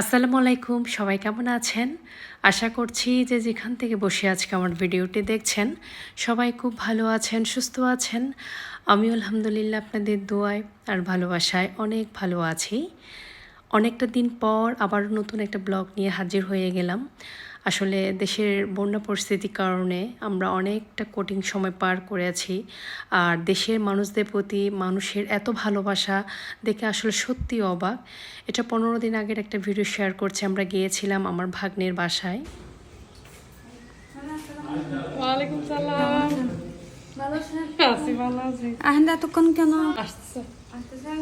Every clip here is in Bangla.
আসসালামু আলাইকুম, সবাই কেমন আছেন? আশা করছি যে যেখান থেকে বসে আজকে আমার ভিডিওটি দেখছেন, সবাই খুব ভালো আছেন, সুস্থ আছেন। আমি আলহামদুলিল্লাহ আপনাদের দোয়ায় আর ভালোবাসায় অনেক ভালো আছি। অনেকটা দিন পর আবার নতুন একটা ব্লগ নিয়ে হাজির হয়ে গেলাম। আসলে দেশের বন্যা পরিস্থিতির কারণে আমরা অনেকটা কঠিন সময় পার করেছি আর দেশের মানুষদের প্রতি মানুষের এত ভালোবাসা দেখে আসলে সত্যি অবাক। এটা পনেরো দিন আগের একটা ভিডিও শেয়ার করছি আমরা গিয়েছিলাম আমার ভাগ্নের বাসায়। ওয়ালাইকুম সালাম। ভালো আছি ভালো আছি। আহেন এতক্ষণ কেন? আসছে। আসতেছে?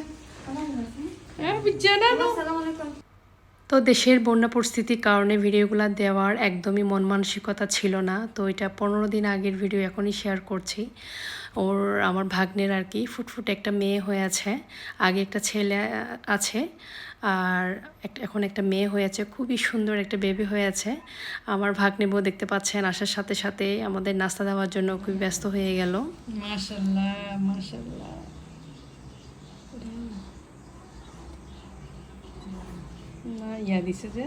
আমার আছে হ্যাঁ আসসালামু আলাইকুম। তো দেশের বন্যা পরিস্থিতির কারণে ভিডিওগুলো দেওয়ার একদমই মন মানসিকতা ছিল না। তো এটা পনেরো দিন আগের ভিডিও এখনই শেয়ার করছি। ওর আমার ভাগ্নের আর কি ফুটফুটে একটা মেয়ে হয়ে আছে। আগে একটা ছেলে আছে। আর একটা এখন একটা মেয়ে হয়েছে খুবই সুন্দর একটা বেবি হয়ে আছে। আমার ভাগ্নে বউ দেখতে পাচ্ছেন আসার সাথে সাথে আমাদের নাস্তা দেওয়ার জন্য খুবই ব্যস্ত হয়ে গেল। মাশাল্লাহ মাশাল্লাহ না ইয়া দিছে যে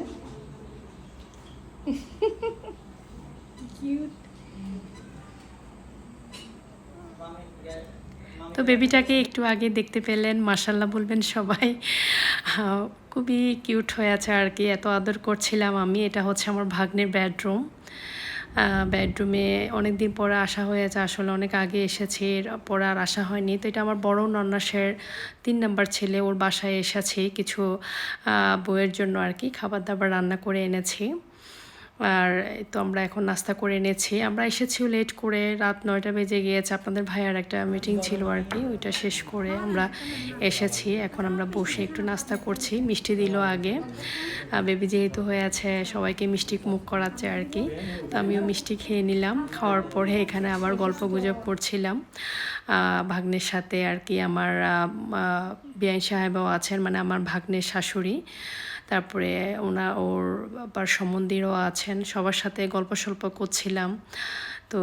কিউট তো বেবিটাকে একটু আগে দেখতে পেলেন মাসাল্লাহ বলবেন সবাই। খুবই কিউট হয়ে আছে আর কি এত আদর করছিলাম আমি এটা হচ্ছে আমার ভাগ্নের বেডরুম বেডরুমে অনেক দিন পরে আসা হয়েছে আসলে অনেক আগে এসেছে এর পরে আর আসা হয়নি। তো এটা আমার বড় নন্নাসের তিন নাম্বার ছেলে, ওর বাসায় এসেছে, কিছু বইয়ের জন্য আর কি খাবার দাবার রান্না করে এনেছি। আর তো আমরা এখন নাস্তা করে এনেছি। আমরা এসেছিও লেট করে, রাত নয়টা বেজে গিয়েছে। আপনাদের ভাইয়ার একটা মিটিং ছিল আর কি, ওইটা শেষ করে আমরা এসেছি। এখন আমরা বসে একটু নাস্তা করছি। মিষ্টি দিল আগে। বেবি যেহেতু হয়ে আছে, সবাইকে মিষ্টি মুখ করাচ্ছে আর কি। তো আমিও মিষ্টি খেয়ে নিলাম। খাওয়ার পরে এখানে আবার গল্প গুজব করছিলাম। ভাগ্নের সাথে আর কি। আমার বিআইন সাহেবও আছেন মানে আমার ভাগ্নের শাশুড়ি। তারপরে ওনা ওর আবার সম্বন্ধীরও আছেন, সবার সাথে গল্প সল্প করছিলাম। তো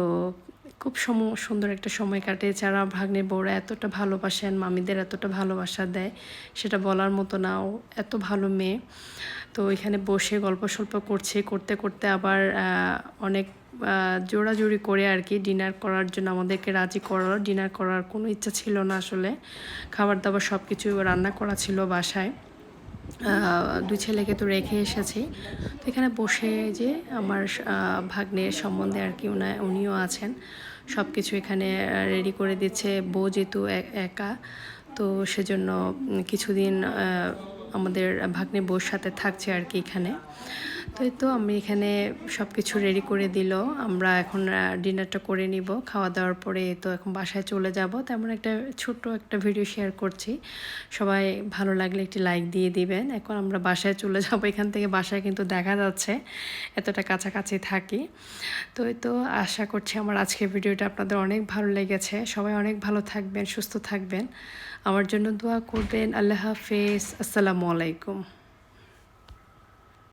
খুব সম, সুন্দর একটা সময় কাটে। যারা ভাগ্নে বউরা এতটা ভালোবাসেন, মামিদের এতটা ভালোবাসা দেয়, সেটা বলার মতো না। এত ভালো মেয়ে। তো এখানে বসে গল্প সল্প করছি, করতে করতে আবার অনেক জোড়াজুড়ি করে আর কি ডিনার করার জন্য আমাদেরকে রাজি করার ডিনার করার কোনো ইচ্ছা ছিল না আসলে। খাবার দাবার সব কিছু রান্না করা ছিল বাসায়। দুই ছেলেকে তো রেখে এসেছি। তো এখানে বসে যে আমার ভাগ্নের সম্বন্ধে আর কি উনা উনিও আছেন। সব কিছু এখানে রেডি করে দিচ্ছে। বউ যেহেতু একা, তো সেজন্য কিছুদিন আমাদের ভাগ্নে বউর সাথে থাকছে আর কি এখানে। তো এই তো আমি এখানে সব কিছু রেডি করে দিল। আমরা এখন ডিনারটা করে নিব। খাওয়া দাওয়ার পরে তো এখন বাসায় চলে যাব। তেমন একটা ছোট্ট একটা ভিডিও শেয়ার করছি। সবাই ভালো লাগলে একটি লাইক দিয়ে দিবেন। এখন আমরা বাসায় চলে যাব। এখান থেকে বাসায় কিন্তু দেখা যাচ্ছে, এতটা কাছাকাছি থাকি। তো এই তো আশা করছি আমার আজকের ভিডিওটা আপনাদের অনেক ভালো লেগেছে। সবাই অনেক ভালো থাকবেন, সুস্থ থাকবেন। আমার জন্য দোয়া করবেন। আল্লাহ হাফেজ। আসসালামু আলাইকুম।